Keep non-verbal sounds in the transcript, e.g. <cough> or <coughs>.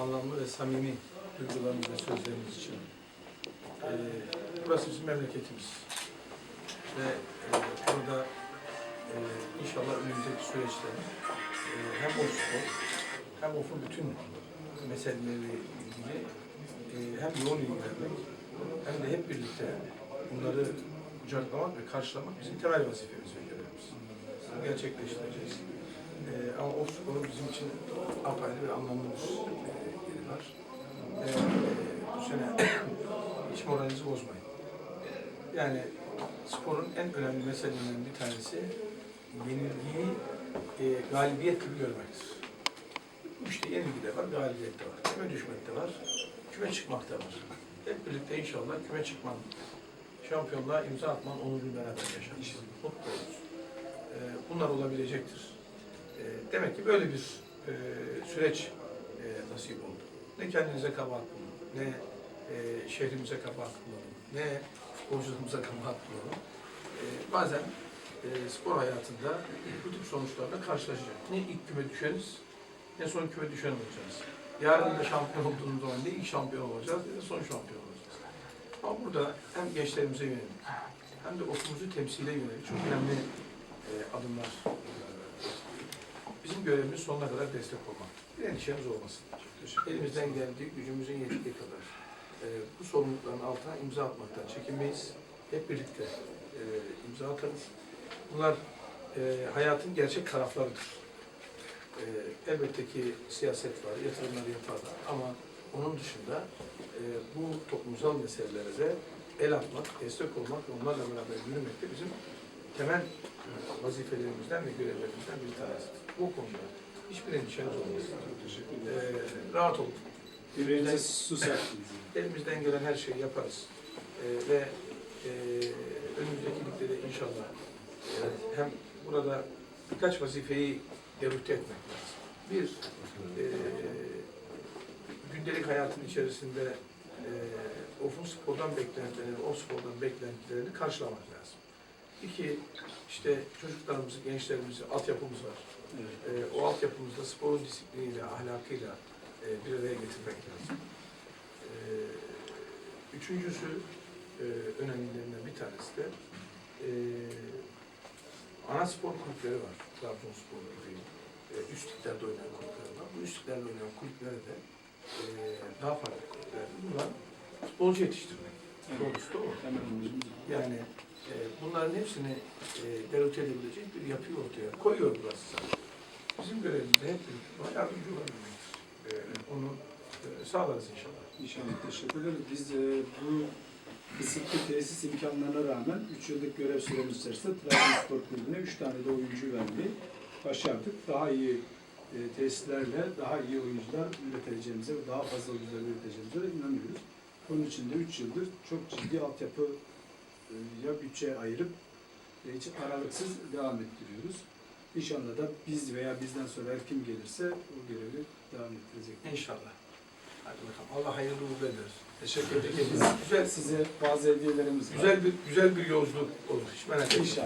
anlamlı ve samimi duygularınız ve sözleriniz için. Ee, burası bizim memleketimiz. Ve e, burada e, inşallah önümüzdeki süreçte e, hem OFSPOR hem OF'un bütün meseleleriyle ilgili e, hem yoğun ilgilenmek hem de hep birlikte bunları kucaklamak ve karşılamak bizim temel vazifemiz ve görevimiz. Bunu gerçekleştireceğiz. E, ama OFSPOR'un bizim için apayrı ve anlamlı bir e, yeri var. E, bu sene <coughs> hiç moralinizi bozmayın. Yani sporun en önemli meselelerinden bir tanesi yenilgiyi e, galibiyet gibi görmektir. İşte yenilgi de var, galibiyet de var. Küme düşmek de var, küme çıkmak da var. Hep birlikte inşallah küme çıkman, şampiyonluğa imza atman onurunu beraber yaşarız. Mutlu oluruz. E, bunlar olabilecektir. E, demek ki böyle bir e, süreç e, nasip oldu. Ne kendinize kabahat bulun, ne e, şehrimize kabahat bulalım, ne futbolcularımıza kabahat bulalım. E, bazen e, spor hayatında bu tip sonuçlarla karşılaşacak. Ne ilk küme düşeriz, ne son küme düşen olacağız. Yarın da şampiyon olduğumuz zaman ne ilk şampiyon olacağız, ne son şampiyon olacağız. Ama burada hem gençlerimize yönelik, hem de okumuzu temsile yönelik çok önemli e, adımlar Bizim görevimiz sonuna kadar destek olmak. Bir endişemiz olmasın. Elimizden geldiği, gücümüzün yettiği kadar e, bu sorumlulukların altına imza atmaktan çekinmeyiz. Hep birlikte e, imza atarız. Bunlar e, hayatın gerçek taraflarıdır. E, elbette ki siyaset var, yatırımlar yaparlar ama onun dışında e, bu toplumsal meselelere de el atmak, destek olmak onlarla beraber yürümek de bizim temel vazifelerimizden ve görevlerimizden bir tanesidir. Bu konuda hiçbir endişeniz olmasın. E, rahat olun. Yüreğinize su serptiniz. Elimizden gelen her şeyi yaparız. E, ve e, önümüzdeki ligde de inşallah e, hem burada birkaç vazifeyi derüfte etmek lazım. Bir, e, gündelik hayatın içerisinde e, OF'un spordan beklentilerini, o spordan beklentilerini karşılamak lazım. İki, işte çocuklarımızı, gençlerimizi, altyapımız var. Evet. E, o altyapımızda sporun disipliniyle, ahlakıyla e, bir araya getirmek lazım. E, üçüncüsü, e, önemlilerinden bir tanesi de e, ana spor kulüpleri var. Trabzonspor gibi, e, üst liglerde oynayan kulüpler var. Bu üst liglerde oynayan kulüplere de e, daha farklı kulüpler. Bunlar futbolcu yetiştirmek. Doğrusu da o. Yani bunların hepsini e, derote edebilecek bir yapıyı ortaya koyuyor burası zaten. Bizim görevimiz de hep birlikte yardımcı olabilmektir. E, onu e, sağlarız inşallah. İnşallah teşekkür ederiz. Biz e, bu kısıtlı tesis imkanlarına rağmen 3 yıllık görev süremiz içerisinde Trabzonspor Kulübü'ne 3 tane de oyuncu vermeyi başardık. Daha iyi e, tesislerle daha iyi oyuncular üreteceğimize, daha fazla oyuncular üreteceğimize de inanıyoruz. Bunun için de 3 yıldır çok ciddi altyapı ya bütçe ayırıp hiç aralıksız devam ettiriyoruz. İnşallah da biz veya bizden sonra her kim gelirse o görevi devam ettirecek. İnşallah. Hadi bakalım. Allah hayırlı uğurlu eder. Teşekkür ederiz. Güzel, size bazı hediyelerimiz var. güzel bir güzel bir yolculuk olur. Hiç merak etmeyin. İnşallah.